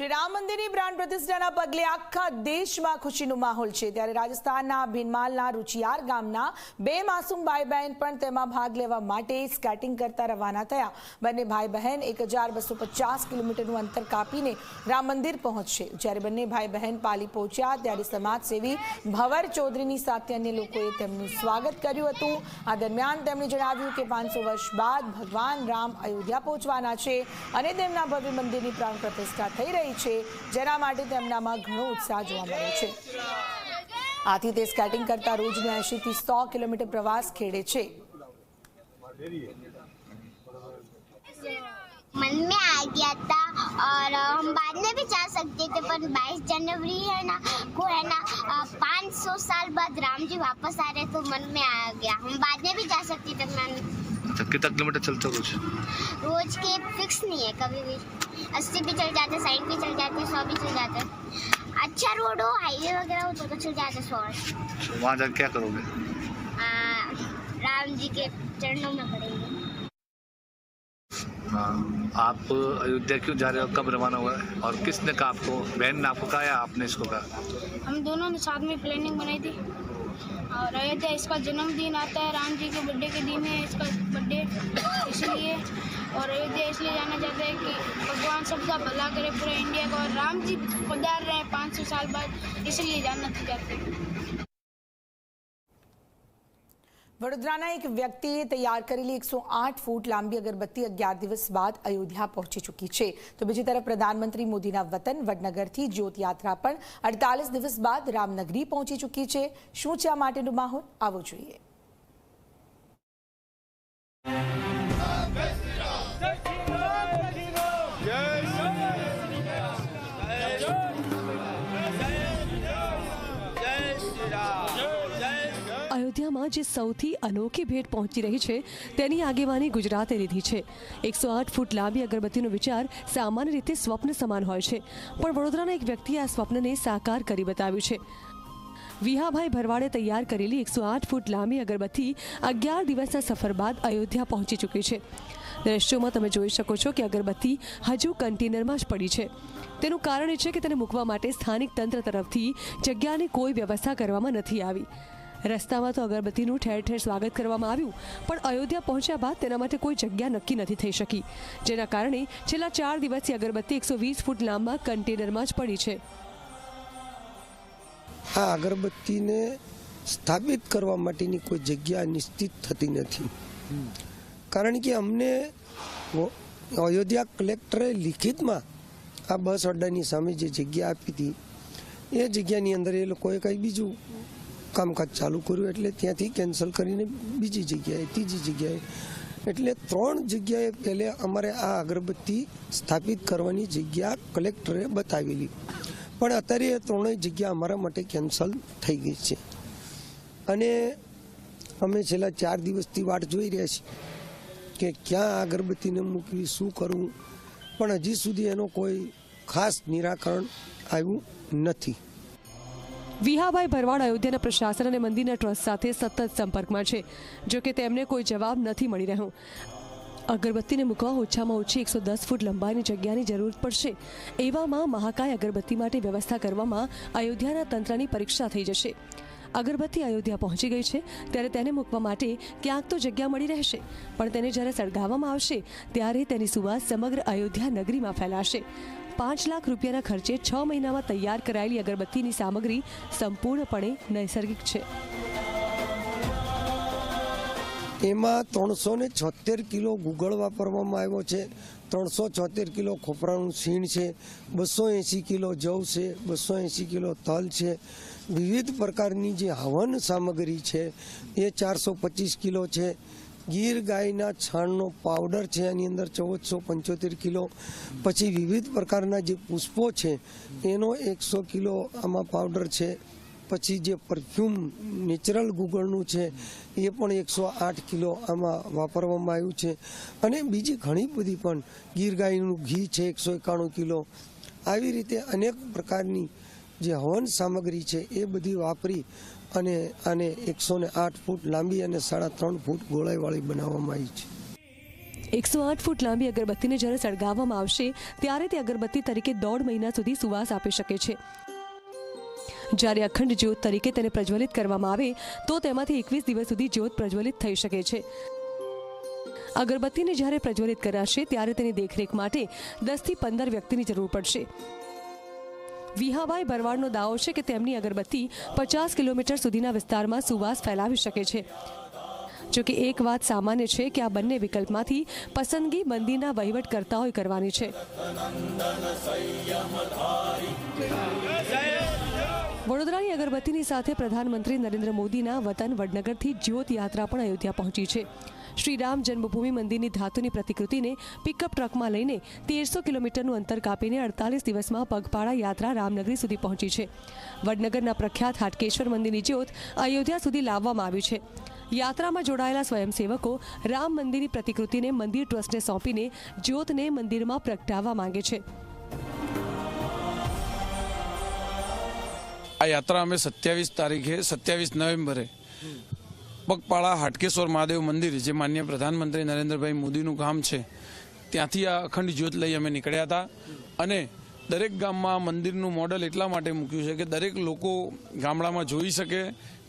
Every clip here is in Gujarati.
શ્રી રામ મંદિરની પ્રાણ પ્રતિષ્ઠાના પગલે આખા દેશમાં ખુશીનો માહોલ છે. ત્યારે રાજસ્થાનના ભીનમાલના રુચિયાર ગામના બે માસૂમ ભાઈ બહેન પણ તેમાં ભાગ લેવા માટે સ્કેટિંગ કરતા રવાના થયા. બંને ભાઈ બહેન એક કિલોમીટરનું અંતર કાપીને રામ મંદિર પહોંચશે. જ્યારે બંને ભાઈ બહેન પાલી પહોંચ્યા ત્યારે સમાજસેવી ભવર ચૌધરીની સાથે અન્ય લોકોએ તેમનું સ્વાગત કર્યું હતું. આ દરમિયાન તેમણે જણાવ્યું કે પાંચસો વર્ષ બાદ ભગવાન રામ અયોધ્યા પહોંચવાના છે અને તેમના ભવ્ય મંદિરની પ્રાણ પ્રતિષ્ઠા થઈ રહી છે જેના માટે તેમનામાં ઘણો ઉત્સાહ જોવા મળે છે આથી તે સ્કેટિંગ કરતા રોજના એંશી થી સો કિલોમીટર પ્રવાસ ખેડે છે मन में आ गया था और अ, हम बाद में भी जा सकते थे पर 22 जनवरी है ना को है ना पाँच सौ साल बाद राम जी वापस आ रहे तो मन में आ गया हम बाद में भी जा सकते थे मन अच्छा कितना किलोमीटर चलते हो रोज रोज के फिक्स नहीं है कभी भी अस्सी भी चल जाते साइड भी चल जाते सौ भी चल जाते। अच्छा रोड हो हाईवे वगैरह हो तो, तो चल जाते सौ। वहाँ जाकर क्या करोगे? राम जी के चरणों में पड़ेंगे। हाँ, आप अयोध्या क्यों जा रहे हो? कब रवाना हुआ है? और किसने कहा आपको बहन ने आपको कहा या आपने इसको कहा? हम दोनों ने साथ में प्लानिंग बनाई थी। और अयोध्या इसका जन्मदिन आता है राम जी के बर्थडे के दिन है इसका बर्थडे इसलिए और अयोध्या इसलिए जाना चाहते हैं कि भगवान सबका भला करे पूरे इंडिया का और राम जी पधार रहे हैं पाँच सौ साल बाद इसलिए जाना चाहते हैं વડોદરાના એક વ્યક્તિએ તૈયાર કરેલી એકસો આઠ ફૂટ લાંબી અગરબત્તી અગિયાર દિવસ બાદ અયોધ્યા પહોંચી ચૂકી છે તો બીજી તરફ પ્રધાનમંત્રી મોદીના વતન વડનગરથી જ્યોત યાત્રા પણ અડતાલીસ દિવસ બાદ રામનગરી પહોંચી ચૂકી છે શું છે આ માટેનો માહોલ આવો જોઈએ અયોધ્યામાં જે સૌથી અનોખી ભેટ પહોંચી રહી છે, તેની આગેવાની ગુજરાતે લીધી છે. એકસો આઠ ફૂટ લાંબી અગરબત્તીનો વિચાર સામાન્ય રીતે સ્વપ્ન સમાન હોય છે, પણ વડોદરાના એક વ્યક્તિએ આ સ્વપ્નને સાકાર કરી બતાવ્યું છે. વિહાભાઈ ભરવાડે તૈયાર કરેલી એકસો આઠ ફૂટ લાંબી અગરબત્તી અગિયાર દિવસના સફર બાદ અયોધ્યા પહોંચી ચૂકી છે. દ્રશ્યોમાં તમે જોઈ શકો છો કે અગરબત્તી હજુ કન્ટેનરમાં જ પડી છે. તેનું કારણ એ છે કે તેને મૂકવા માટે સ્થાનિક તંત્ર તરફથી જગ્યાની કોઈ વ્યવસ્થા કરવામાં નથી આવી. રસ્તામાં તો અગરબત્તીનું ઠેર ઠેર સ્વાગત કરવામાં આવ્યું, પણ અયોધ્યા પહોંચ્યા બાદ તેના માટે કોઈ જગ્યા નક્કી નથી થઈ શકી. જેના કારણે છેલ્લા ચાર દિવસથી અગરબત્તી એકસો વીસ ફૂટ લાંબા કન્ટેનરમાં જ પડી છે. આ અગરબત્તીને સ્થાપિત કરવા માટેની કોઈ જગ્યા નિશ્ચિત થતી નથી. કારણ કે અમને અયોધ્યા કલેક્ટરે લિખિતમાં આ બસ અડ્ડાની સામે જે જગ્યા આપી હતી, એ જગ્યાની અંદર એ લોકોએ કંઈ બીજું કામકાજ ચાલુ કર્યું એટલે ત્યાંથી કેન્સલ કરીને બીજી જગ્યાએ, ત્રીજી જગ્યાએ. એટલે ત્રણ જગ્યાએ પહેલે અમારે આ અગરબત્તી સ્થાપિત કરવાની જગ્યા કલેક્ટરે બતાવેલી. પણ અત્યારે એ ત્રણેય જગ્યા અમારા માટે કેન્સલ થઈ ગઈ છે. અને અમે છેલ્લા ચાર દિવસથી વાટ જોઈ રહ્યા છીએ કે ક્યાં અગરબત્તીને મૂકવી, શું કરવું. પણ હજી સુધી એનો કોઈ ખાસ નિરાકરણ આવ્યું નથી. વિહાભાઈ ભરવાડ અયોધ્યાના પ્રશાસન અને મંદિરના ટ્રસ્ટ સાથે સતત સંપર્કમાં છે જો કે તેમને કોઈ જવાબ નથી મળી રહ્યો. અગરબત્તીને મૂકવા ઓછામાં ઓછી એકસો દસ ફૂટ લંબાઈની જગ્યાની જરૂર પડશે, એવામાં મહાકાય અગરબત્તી માટે વ્યવસ્થા કરવામાં અયોધ્યાના તંત્રની પરીક્ષા થઈ જશે. અગરબત્તી અયોધ્યા પહોંચી ગઈ છે, ત્યારે તેને મૂકવા માટે ક્યાંક તો જગ્યા મળી રહેશે, પણ તેને જ્યારે સળગાવવામાં આવશે, ત્યારે તેની સુવાસ સમગ્ર અયોધ્યા નગરીમાં ફેલાશે. પાંચ લાખ રૂપિયાના ખર્ચે છ મહિનામાં તૈયાર કરાયેલી અગરબત્તીની સામગ્રી સંપૂર્ણપણે નૈસર્ગિક છે. એમાં ત્રણસો ને છોતેર કિલો ગુગળ વાપરવામાં આવ્યો છે, ત્રણસો છોતેર કિલો ખોપરાનું સીણ છે, બસો એંસી કિલો જવ છે, બસો એંસી કિલો તલ છે. વિવિધ પ્રકારની જે હવન સામગ્રી છે, એ ચારસો પચીસ કિલો છે. ગીર ગાયના છાણનો પાવડર છે એની અંદર ચૌદસો પંચોતેર કિલો. પછી વિવિધ પ્રકારના જે પુષ્પો છે, એનો એકસો કિલો આમાં પાવડર છે. પછી જે પરફ્યુમ નેચરલ ગુગળનું છે, એ પણ એકસો આઠ કિલો આમાં વાપરવામાં આવ્યું છે. અને બીજી ઘણી બધી પણ ગીર ગાયનું ઘી છે, એકસો એકાણું કિલો. આવી રીતે અનેક પ્રકારની જે હવન સામગ્રી છે, એ બધી વાપરી અને આને એકસો આઠ ફૂટ લાંબી અને સાડા ત્રણ ફૂટ ગોળાઈવાળી બનાવવામાં આવી છે. એકસો આઠ ફૂટ લાંબી અગરબત્તીને જ્યારે સળગાવવામાં આવશે, ત્યારે તે અગરબત્તી તરીકે દોઢ મહિના સુધી સુવાસ આપી શકે છે. જ્યારે અખંડ જ્યોત તરીકે તેને પ્રજ્વલિત કરવામાં આવે, તો તેમાંથી એકવીસ દિવસ સુધી જ્યોત પ્રજ્વલિત થઈ શકે છે. અગરબત્તીને જ્યારે પ્રજ્વલિત કરાશે, ત્યારે તેની દેખરેખ માટે દસથી પંદર વ્યક્તિની જરૂર પડશે. વિહાભાઈ ભરવાડનો દાવો છે કે તેમની અગરબત્તી પચાસ કિલોમીટર સુધીના વિસ્તારમાં સુવાસ ફેલાવી શકે છે. જોકે એક વાત સામાન્ય છે કે આ બંને વિકલ્પમાંથી પસંદગી મંદિરના વહીવટકર્તાઓએ કરવાની છે. વડોદરાની અગરબત્તીની સાથે પ્રધાનમંત્રી નરેન્દ્ર મોદીના વતન વડનગરથી જ્યોત યાત્રા પણ અયોધ્યા પહોંચી છે. શ્રીરામ જન્મભૂમિ મંદિરની ધાતુની પ્રતિકૃતિને પિકઅપ ટ્રકમાં લઈને તેરસો કિલોમીટરનું અંતર કાપીને અડતાલીસ દિવસમાં પગપાળા યાત્રા રામનગરી સુધી પહોંચી છે. વડનગરના પ્રખ્યાત હાટકેશ્વર મંદિરની જ્યોત અયોધ્યા સુધી લાવવામાં આવી છે. યાત્રામાં જોડાયેલા સ્વયંસેવકો રામ મંદિરની પ્રતિકૃતિને મંદિર ટ્રસ્ટને સોંપીને જ્યોતને મંદિરમાં પ્રગટાવવા માંગે છે. આ યાત્રા અમે સત્યાવીસ તારીખે, સત્યાવીસ નવેમ્બરે પગપાળા, હાટકેશ્વર, મહાદેવ મંદિર, જે માન્ય પ્રધાનમંત્રી નરેન્દ્રભાઈ મોદીનું ગામ છે, ત્યાંથી આ અખંડ જ્યોત લઈ અમે નીકળ્યા હતા. અને દરેક ગામમાં મંદિરનું મોડલ એટલા માટે મૂક્યું છે કે દરેક લોકો ગામડામાં જોઈ શકે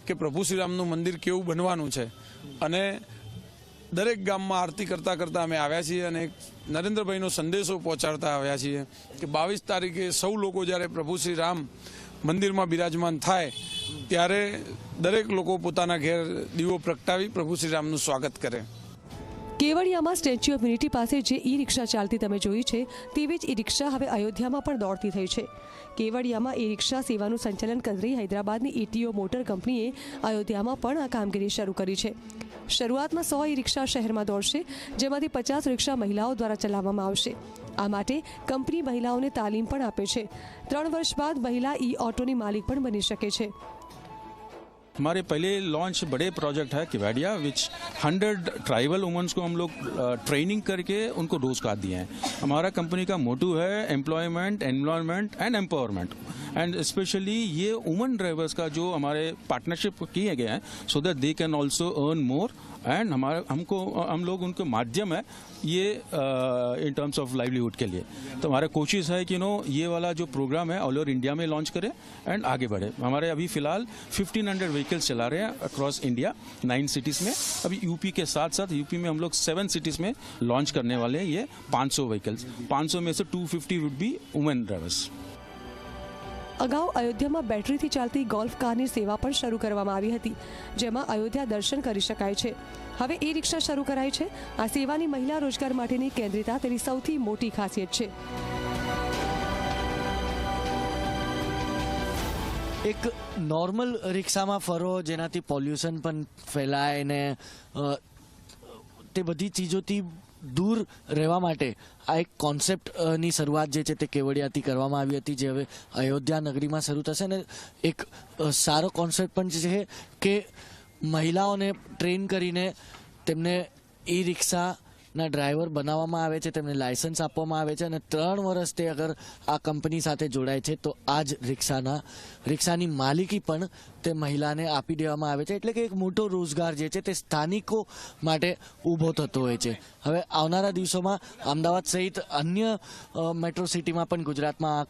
કે પ્રભુ શ્રીરામનું મંદિર કેવું બનવાનું છે. અને દરેક ગામમાં આરતી કરતાં કરતાં અમે આવ્યા છીએ અને નરેન્દ્રભાઈનો સંદેશો પહોંચાડતા આવ્યા છીએ કે બાવીસ તારીખે સૌ લોકો જ્યારે પ્રભુ શ્રી રામ મંદિરમાં બિરાજમાન થાય, ત્યારે દરેક લોકો પોતાના ઘેર દીવો પ્રગટાવી પ્રભુ શ્રીરામનું સ્વાગત કરે. કેવડિયામાં સ્ટેચ્યુ ઓફ યુનિટી પાસે જે ઈ રિક્ષા ચાલતી તમે જોઈ છે, તેવી જ ઈ રિક્ષા હવે અયોધ્યામાં પણ દોડતી થઈ છે. કેવડિયામાં ઈ રિક્ષા સેવાનું સંચાલન કરી હૈદરાબાદની ઈટીઓ મોટર કંપનીએ અયોધ્યામાં પણ આ કામગીરી શરૂ કરી છે. શરૂઆતમાં સો ઈ રિક્ષા શહેરમાં દોડશે, જેમાંથી પચાસ રિક્ષા મહિલાઓ દ્વારા ચલાવવામાં આવશે. આ માટે કંપની મહિલાઓને તાલીમ પણ આપે છે ત્રણ વર્ષ બાદ મહિલા ઈ ઓટોની માલિક પણ બની શકે છે हमारे पहले लॉन्च बड़े प्रोजेक्ट है Kevadia which hundred tribal womens को हम लोग ट्रेनिंग करके उनको रोजगार दिए हैं हमारा कंपनी का मोटू है employment environment and empowerment and specially ये वुमेन ड्राइवर्स का जो हमारे पार्टनरशिप किए गए हैं so that they can also earn more and हमारा, हमको, हम लोग, उनके माध्यम है ये इन टर्म्स ऑफ़ लाइवलीहुड के लिए। तो हमारा कोशिश है कि नो ये वाला जो प्रोग्राम है ऑल ओवर इंडिया में लॉन्च करें एंड आगे बढ़े। हमारे अभी फ़िलहाल 1500 व्हीकल्स चला रहे हैं अक्रॉस इंडिया नाइन सिटीज़ में। अभी यूपी के साथ साथ यूपी में हम लोग सेवन सिटीज़ में लॉन्च करने वाले हैं ये 500 व्हीकल्स 500 में से 250 वुड बी वुमेन ड्राइवर्स અગાઉ અયોધ્યામાં બેટરીથી ચાલતી ગોલ્ફ કારની સેવા પણ શરૂ કરવામાં આવી હતી, જેમાં અયોધ્યા દર્શન કરી શકાય છે. હવે ઈ રિક્ષા શરૂ કરાઈ છે. આ સેવાની મહિલા રોજગાર માટેની કેન્દ્રિતા તેની સૌથી મોટી ખાસિયત છે. એક નોર્મલ રિક્ષામાં ફરો, જેનાથી પોલ્યુશન પણ ફેલાય ને તે બધી ચીજોથી દૂર રહેવા માટે આ એક કોન્સેપ્ટની શરૂઆત જે છે તે કેવડિયાથી કરવામાં આવી હતી, જે હવે અયોધ્યા નગરીમાં શરૂ થશે ને એક સારો કોન્સેપ્ટ પણ છે કે મહિલાઓને ટ્રેન કરીને તેમને ઈ રિક્ષાના ડ્રાઈવર બનાવવામાં આવે છે, તેમને લાયસન્સ આપવામાં આવે છે અને ત્રણ વર્ષ તે અગર આ કંપની સાથે જોડાય છે, તો આ જ રિક્ષાના, રિક્ષાની માલિકી પણ તે મહિલાને આપી દેવામાં આવે છે. એટલે કે એક મોટો રોજગાર જે છે, તે સ્થાનિકો માટે ઊભો થતો હોય છે. હવે આવનારા દિવસોમાં અમદાવાદ સહિત અન્ય મેટ્રો સિટીમાં પણ ગુજરાતમાં